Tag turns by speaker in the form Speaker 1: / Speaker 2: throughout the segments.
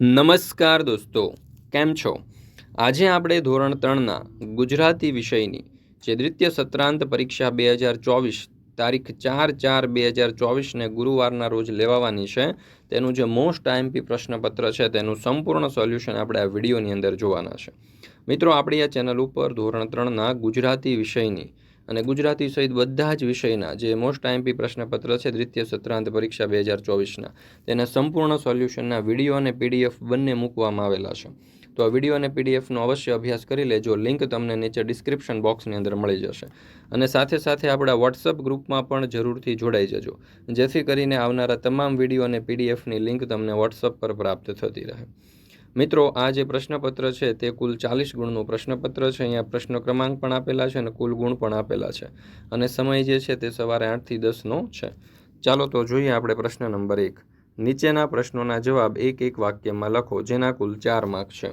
Speaker 1: નમસ્કાર દોસ્તો, કેમ છો? આજે આપણે ધોરણ ત્રણના ગુજરાતી વિષયની જે દ્વિતીય સત્રાંત પરીક્ષા બે હજાર ચોવીસ તારીખ ચાર ચાર બે હજાર ચોવીસને ગુરુવારના રોજ લેવાવાની છે, તેનું જે મોસ્ટ આઈએમપી પ્રશ્નપત્ર છે, તેનું સંપૂર્ણ સોલ્યુશન આપણે આ વિડીયોની અંદર જોવાના છે. મિત્રો, આપણી આ ચેનલ ઉપર ધોરણ ત્રણના ગુજરાતી વિષયની અને ગુજરાતી સહિત બધા જ વિષયના જે મોસ્ટ આઈએમપી પ્રશ્નપત્ર છે, દ્વિતીય, સત્રાંત પરીક્ષા બે હજાર ચોવીસના, તેના સંપૂર્ણ સોલ્યુશનના વીડિયો અને પીડીએફ બંને મૂકવામાં આવેલા છે. તો આ વીડિયો અને પીડીએફનો અવશ્ય અભ્યાસ કરી લેજો, લિંક તમને નીચે ડિસ્ક્રિપ્શન બોક્સની અંદર મળી જશે. અને સાથે સાથે આપણા વોટ્સઅપ ગ્રુપમાં પણ જરૂરથી જોડાઈ જજો, જેથી કરીને આવનારા તમામ વીડિયો અને પીડીએફની લિંક તમને વોટ્સઅપ પર પ્રાપ્ત થતી રહે. મિત્રો, આ જે પ્રશ્નપત્ર છે, તે કુલ ચાલીસ ગુણનું પ્રશ્નપત્ર છે. અહીંયા પ્રશ્ન ક્રમાંક પણ આપેલા છે અને કુલ ગુણ પણ આપેલા છે. અને સમય જે છે, તે સવારે આઠથી દસનો છે. ચાલો તો જોઈએ આપણે પ્રશ્ન નંબર એક. નીચેના પ્રશ્નોના જવાબ એક એક વાક્યમાં લખો, જેના કુલ ચાર માર્ક છે.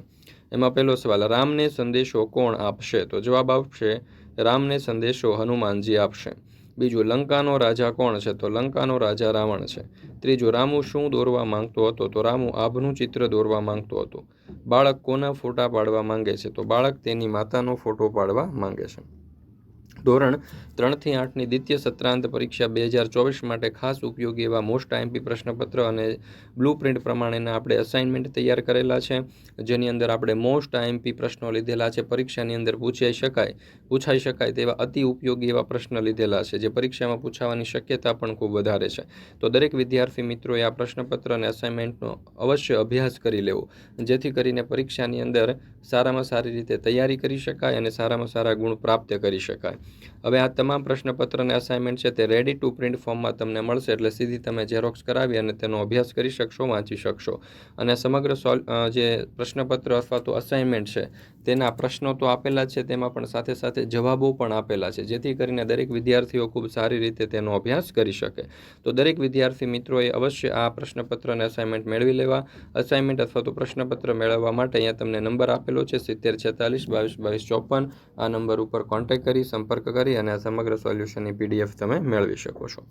Speaker 1: એમાં પહેલો સવાલ, રામને સંદેશો કોણ આપશે? તો જવાબ આપશે રામને સંદેશો હનુમાનજી આપશે. બીજું, લંકાનો રાજા કોણ છે? તો લંકાનો રાજા રાવણ છે. ત્રીજું, રામુ શું દોરવા માંગતો હતો? તો રામુ આભનું ચિત્ર દોરવા માંગતો હતો. બાળક કોના ફોટા પાડવા માંગે છે? તો બાળક તેની માતાનો ફોટો પાડવા માંગે છે. ધોરણ ત્રણથી આઠની દ્વિતીય સત્રાંત પરીક્ષા બે હજાર ચોવીસ માટે ખાસ ઉપયોગી એવા મોસ્ટ આઈએમપી પ્રશ્નપત્ર અને બ્લુ પ્રિન્ટ પ્રમાણેના આપણે અસાઇનમેન્ટ તૈયાર કરેલા છે, જેની અંદર આપણે મોસ્ટ આઈએમપી પ્રશ્નો લીધેલા છે. પરીક્ષાની અંદર પૂછાઈ શકાય પૂછાઈ શકાય તેવા અતિ ઉપયોગી એવા પ્રશ્ન લીધેલા છે, જે પરીક્ષામાં પૂછાવાની શક્યતા પણ ખૂબ વધારે છે. તો દરેક વિદ્યાર્થી મિત્રોએ આ પ્રશ્નપત્ર અને અસાઇનમેન્ટનો અવશ્ય અભ્યાસ કરી લેવો, જેથી કરીને પરીક્ષાની અંદર સારામાં સારી રીતે તૈયારી કરી શકાય અને સારામાં સારા ગુણ પ્રાપ્ત કરી શકાય. હવે આ તમામ પ્રશ્નપત્ર અને અસાઇનમેન્ટ છે તે રેડી ટુ પ્રિન્ટ ફોર્મમાં તમને મળશે, એટલે સીધી તમે ઝેરોક્સ કરાવી અને તેનો અભ્યાસ કરી શકશો, વાંચી શકશો. અને સમગ્ર સોલ જે પ્રશ્નપત્ર અથવા તો અસાઇનમેન્ટ છે તેના પ્રશ્નો તો આપેલા છે, તેમાં પણ સાથે સાથે જવાબો પણ આપેલા છે, જેથી કરીને દરેક વિદ્યાર્થીઓ ખૂબ સારી રીતે તેનો અભ્યાસ કરી શકે. તો દરેક વિદ્યાર્થી મિત્રોએ અવશ્ય આ પ્રશ્નપત્ર અને અસાઇનમેન્ટ મેળવી લેવા. અસાઇનમેન્ટ અથવા તો પ્રશ્નપત્ર મેળવવા માટે અહીંયા તમને નંબર આપેલો છે, સિત્તેર છેતાલીસ, બાવીસ બાવીસ, ચોપન. આ નંબર ઉપર કોન્ટેક્ટ કરી, સંપર્ક કરી અને આ સમગ્ર સોલ્યુશનની પીડીએફ તમે મેળવી શકો છો.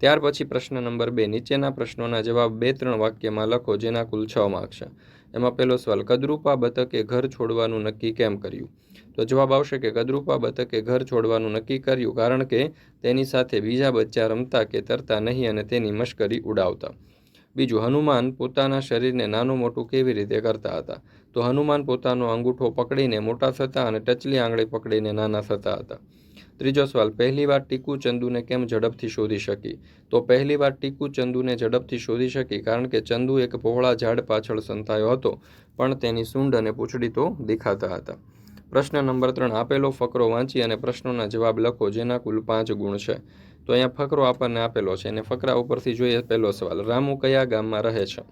Speaker 1: ત્યાર પછી પ્રશ્ન નંબર બે. નીચેના પ્રશ્નોના જવાબ બે ત્રણ વાક્યમાં લખો, જેના કુલ છ માર્ક છે. એમાં પહેલો સવાલ, કદરૂપા બતકે ઘર છોડવાનું નક્કી કેમ કર્યું? તો જવાબ આવશે કે, કદરૂપા બતકે ઘર છોડવાનું નક્કી કર્યું, કારણ કે તેની સાથે બીજા બચ્ચા રમતા કે તરતા નહીં અને તેની મશ્કરી ઉડાવતા. બીજું, હનુમાન પોતાના શરીરને નાનું મોટું કેવી રીતે કરતા હતા? તો હનુમાન પોતાનો અંગૂઠો પકડીને મોટા થતા અને ટચલી આંગળી પકડીને નાના થતા હતા. ત્રીજો સવાલ પહેલીવાર ટીકુ ચંદુને કેમ ઝડપથી શોધી શકી? તો પહેલીવાર ટીકુ ચંદુને ઝડપથી શોધી શકી કારણ કે ચંદુ એક પહોળા ઝાડ પાછળ સંતાયો હતો, પણ તેની સૂંઢ અને પૂંછડી તો દેખાતા હતા. પ્રશ્ન નંબર ત્રણ, આપેલો ફકરો વાંચી અને પ્રશ્નોના જવાબ લખો, જેના કુલ પાંચ ગુણ છે. તો અહીંયા ફકરો આપણને આપેલો છે અને ફકરા ઉપરથી જોઈએ પહેલો સવાલ, રામુ કયા ગામમાં રહે છે?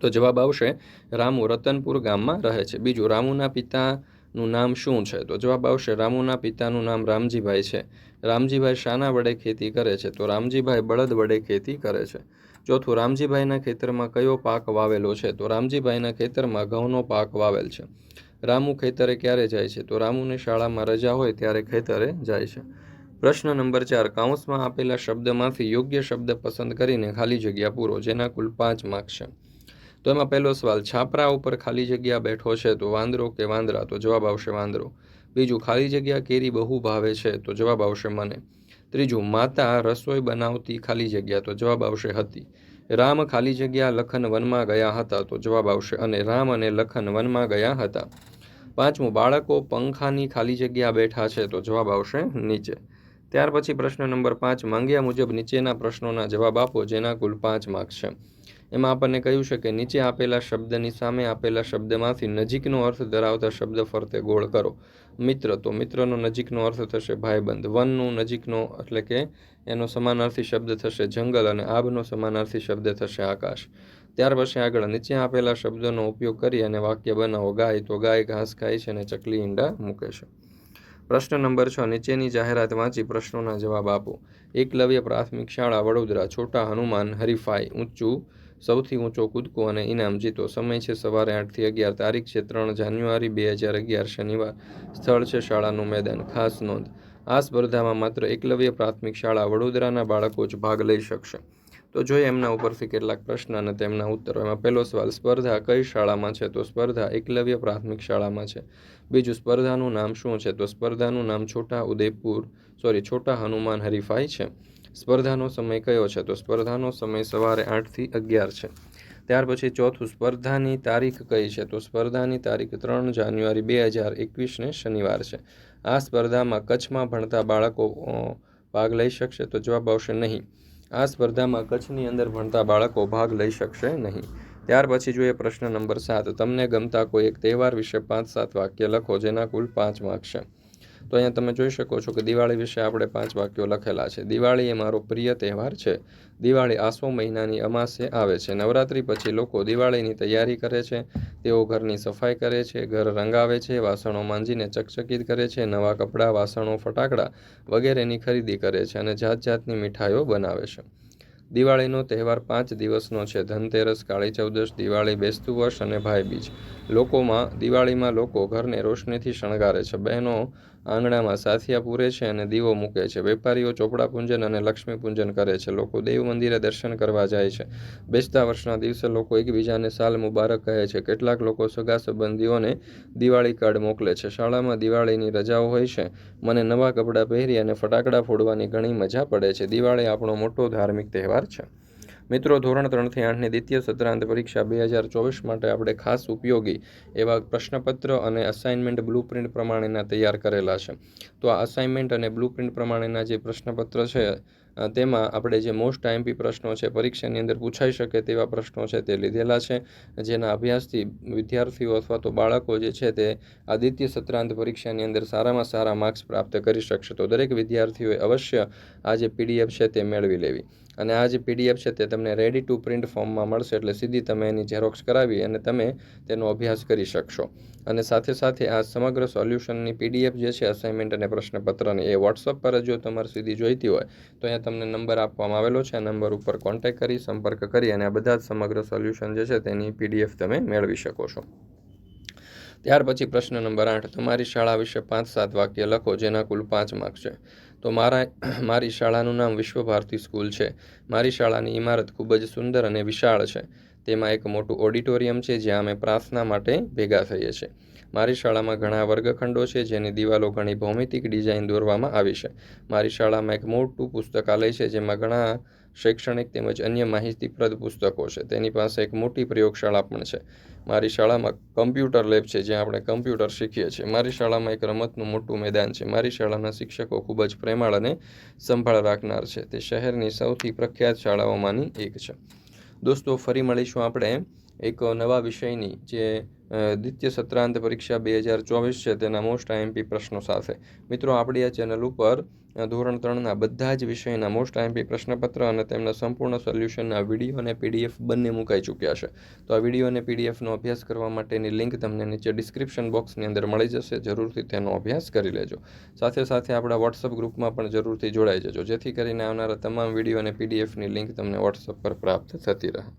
Speaker 1: તો જવાબ આવશે, રામુ રતનપુર ગામમાં રહે છે. બીજું, રામુના પિતા નું નામ શું છે? તો જવાબ આવશે, રામુના પિતાનું નામ રામજીભાઈ છે. રામજીભાઈ શાના વડે ખેતી કરે છે. તો રામજીભાઈ બળદ વડે ખેતી કરે છે. ચોથું, રામજીભાઈના ખેતરમાં કયો પાક વાવેલો છે? તો રામજીભાઈના ખેતરમાં ઘઉંનો પાક વાવેલ છે. રામુ ખેતરે ક્યારે જાય છે? તો રામુને શાળામાં રજા હોય ત્યારે ખેતરે જાય છે. પ્રશ્ન નંબર ચાર, કાઉન્સમાં આપેલા શબ્દમાંથી યોગ્ય શબ્દ પસંદ કરીને ખાલી જગ્યા પૂરો, જેના કુલ પાંચ માર્ક્સ છે. તો એમાં પહેલો સવાલ, છાપરા ઉપર ખાલી જગ્યા બેઠો છે તો વાંદરો કે વાંદરા? તો જવાબ આવશે વાંદરો. બીજું, ખાલી જગ્યા કેરી બહુ ભાવે છે તો જવાબ આવશે મને. ત્રીજું, માતા રસોઈ બનાવતી ખાલી જગ્યા તો જવાબ આવશે હતી. રામ ખાલી જગ્યા લખન વનમાં ગયા હતા તો જવાબ આવશે અને રામ અને લખન વનમાં ગયા હતા. પાંચમું, બાળકો પંખાની ખાલી જગ્યા બેઠા છે તો જવાબ આવશે નીચે. ત્યાર પછી પ્રશ્ન નંબર પાંચ, માંગ્યા મુજબ નીચેના પ્રશ્નોના જવાબ આપો જેના કુલ પાંચ માર્ક્સ છે. એમાં આપણને કહ્યું છે કે નીચે આપેલા શબ્દની સામે આપેલા શબ્દમાંથી નજીકનો અર્થ ધરાવતા શબ્દ ફરતે ગોળ કરો. મિત્ર, તો મિત્રનો નજીકનો અર્થ થશે ભાઈબંધ. વનનું નજીકનો એટલે કે એનો સમાનાર્થી શબ્દ થશે જંગલ અને આબનો સમાનાર્થી શબ્દ થશે આકાશ. ત્યાર પછી આગળ, નીચે આપેલા શબ્દોનો ઉપયોગ કરી અને વાક્ય બનાવો. ગાય, તો ગાય ઘાસ ખાય છે અને ચકલી ઈંડા મૂકે છે. પ્રશ્ન નંબર છ, નીચેની જાહેરાત વાંચી પ્રશ્નોના જવાબ આપો. એકલવ્ય પ્રાથમિક શાળા વડોદરા, છોટા હનુમાન, હરીફાઈ, ઊંચું સૌથી ઊંચો કૂદકો અને ઇનામ જીતો. સમય છે સવારે આઠથી અગિયાર. તારીખ છે ત્રણ જાન્યુઆરી, બે હજાર અગિયાર. શનિવાર. સ્થળ છે શાળાનું મેદાન. ખાસ નોંધ. આ સ્પર્ધામાં માત્ર એકલવ્ય પ્રાથમિક શાળા વડોદરાના બાળકો જ ભાગ લઈ શકશે. તો જોઈએ એમના ઉપરથી કેટલાક પ્રશ્ન અને તેમના ઉત્તરો. એમાં પહેલો સવાલ, સ્પર્ધા કઈ શાળામાં છે? તો સ્પર્ધા એકલવ્ય પ્રાથમિક શાળામાં છે. બીજું, સ્પર્ધાનું નામ શું છે? તો સ્પર્ધાનું નામ છોટા ઉદયપુર સોરી છોટા હનુમાન હરીફાઈ છે. સ્પર્ધાનો સમય કયો છે? તો સ્પર્ધાનો સમય સવારે આઠથી અગિયાર છે. ત્યાર પછી ચોથું સ્પર્ધાની તારીખ કઈ છે? તો સ્પર્ધાની તારીખ ત્રણ જાન્યુઆરી બે હજાર એકવીસને શનિવાર છે. આ સ્પર્ધામાં કચ્છમાં ભણતા બાળકો ભાગ લઈ શકશે તો જવાબ આવશે નહીં. આ સ્પર્ધામાં કચ્છની અંદર ભણતા બાળકો ભાગ લઈ શકશે નહીં. ત્યાર પછી જોઈએ પ્રશ્ન નંબર સાત. તમને ગમતા કોઈ એક તહેવાર વિશે પાંચ સાત વાક્ય લખો, જેના કુલ પાંચ માર્ક છે. તો અહીંયા તમે જોઈ શકો છો કે દિવાળી વિશે આપણે પાંચ વાક્યો લખેલા છે. દિવાળી એ મારો પ્રિય તહેવાર છે. દિવાળી આસો મહિનાની અમાસે આવે છે. નવરાત્રિ પછી લોકો દિવાળીની તૈયારી કરે છે. તેઓ ઘરની સફાઈ કરે છે, ઘર રંગાવે છે, વાસણો માંજીને ચકચકિત કરે છે, નવા કપડાં, વાસણો, ફટાકડા વગેરેની ખરીદી કરે છે અને જાત જાતની મીઠાઈઓ બનાવે છે. દિવાળીનો તહેવાર પાંચ દિવસનો છે. ધનતેરસ, કાળી ચૌદશ, દિવાળી બેસતું વર્ષ અને ભાઈબીજ. લોકોમાં, દિવાળીમાં લોકો ઘરને રોશનીથી શણગારે છે. બહેનો આંગણામાં સાથિયા પૂરે છે અને દીવો મૂકે છે. વેપારીઓ ચોપડા પૂંજન અને લક્ષ્મી પૂજન કરે છે. લોકો દેવ મંદિરે દર્શન કરવા જાય છે. બેસતા વર્ષના દિવસે લોકો એકબીજાને સાલ મુબારક કહે છે. કેટલાક લોકો સગા સંબંધીઓને દિવાળી કાર્ડ મોકલે છે. શાળામાં દિવાળીની રજાઓ હોય છે. મને નવા કપડાં પહેરી અને ફટાકડા ફોડવાની ઘણી મજા પડે છે. દિવાળી આપણો મોટો ધાર્મિક તહેવાર છે. મિત્રો, ધોરણ ત્રણથી આઠની દ્વિતીય સત્રાંત પરીક્ષા બે હજાર ચોવીસ માટે આપણે ખાસ ઉપયોગી એવા પ્રશ્નપત્ર અને અસાઇનમેન્ટ બ્લુપ્રિન્ટ પ્રમાણેના તૈયાર કરેલા છે. તો આ અસાઇનમેન્ટ અને બ્લુપ્રિન્ટ પ્રમાણેના જે પ્રશ્નપત્ર છે તેમાં આપણે જે મોસ્ટ આઈએમપી પ્રશ્નો છે, પરીક્ષાની અંદર પૂછાઈ શકે તેવા પ્રશ્નો છે તે લીધેલા છે. જેના અભ્યાસથી વિદ્યાર્થીઓ અથવા તો બાળકો જે છે તે આદિત્ય સત્રાંત પરીક્ષાની અંદર સારામાં સારા માર્ક્સ પ્રાપ્ત કરી શકશે. તો દરેક વિદ્યાર્થીઓએ અવશ્ય આ જે પીડીએફ છે તે મેળવી લેવી. અને આ જે પીડીએફ છે તે તમને રેડી ટુ પ્રિન્ટ ફોર્મમાં મળશે. એટલે સીધી તમે એની ઝેરોક્સ કરાવી અને તમે તેનો અભ્યાસ કરી શકશો. અને સાથે સાથે આ સમગ્ર સોલ્યુશનની પીડીએફ જે છે અસાઇનમેન્ટ અને પ્રશ્નપત્રની એ વોટ્સઅપ પર જો તમારે સીધી જોઈતી હોય, તો અહીંયા તમને નંબર આપવામાં આવેલો છે. આ નંબર ઉપર કોન્ટેક્ટ કરી, સંપર્ક કરી અને આ બધા જ સમગ્ર સોલ્યુશન જે છે, તેની પીડીએફ તમે મેળવી શકો છો. ત્યાર પછી પ્રશ્ન નંબર આઠ. તમારી શાળા વિશે પાંચ સાત વાક્ય લખો, જેના કુલ પાંચ માર્ક છે. તો મારા, મારી શાળાનું નામ વિશ્વભારતી સ્કૂલ છે. મારી શાળાની ઇમારત ખૂબ જ સુંદર અને વિશાળ છે. તેમાં એક મોટું ઓડિટોરિયમ છે, જ્યાં અમે પ્રાર્થના માટે ભેગા થઈએ છીએ. મારી શાળામાં ઘણા વર્ગખંડો છે, જેની દિવાલો ઘણી ભૌમિતિક ડિઝાઇન દોરવામાં આવી છે. મારી શાળામાં એક મોટું પુસ્તકાલય છે, જેમાં ઘણા શૈક્ષણિક તેમજ અન્ય માહિતીપ્રદ પુસ્તકો છે. તેની પાસે એક મોટી પ્રયોગશાળા પણ છે. મારી શાળામાં કમ્પ્યુટર લેબ છે, જ્યાં આપણે કમ્પ્યુટર શીખીએ છીએ. મારી શાળામાં એક રમતનું મોટું મેદાન છે. મારી શાળાના શિક્ષકો ખૂબ જ પ્રેમાળ અને સંભાળ રાખનાર છે. તે શહેરની સૌથી પ્રખ્યાત શાળાઓમાંની એક છે. દોસ્તો ફરી મળીશું આપણે. એક નવા વિષયની જે દ્વિતીય સત્રાંત પરીક્ષા બે હજાર ચોવીસ છે તેના મોસ્ટ આઈએમપી પ્રશ્નો સાથે. મિત્રો, આપણી આ ચેનલ ઉપર ધોરણ ત્રણના બધા જ વિષયના મોસ્ટ આઈએમપી પ્રશ્નપત્ર અને તેમના સંપૂર્ણ સોલ્યુશનના વીડિયો અને પીડીએફ બંને મુકાઈ ચૂક્યા છે. તો આ વીડિયો અને પીડીએફનો અભ્યાસ કરવા માટેની લિંક તમને નીચે ડિસ્ક્રિપ્શન બોક્સની અંદર મળી જશે. જરૂરથી તેનો અભ્યાસ કરી લેજો. સાથે સાથે આપણા વોટ્સઅપ ગ્રુપમાં પણ જરૂરથી જોડાઈ જજો. જેથી કરીને આવનારા તમામ વીડિયો અને પીડીએફની લિંક તમને વોટ્સઅપ પર પ્રાપ્ત થતી રહે.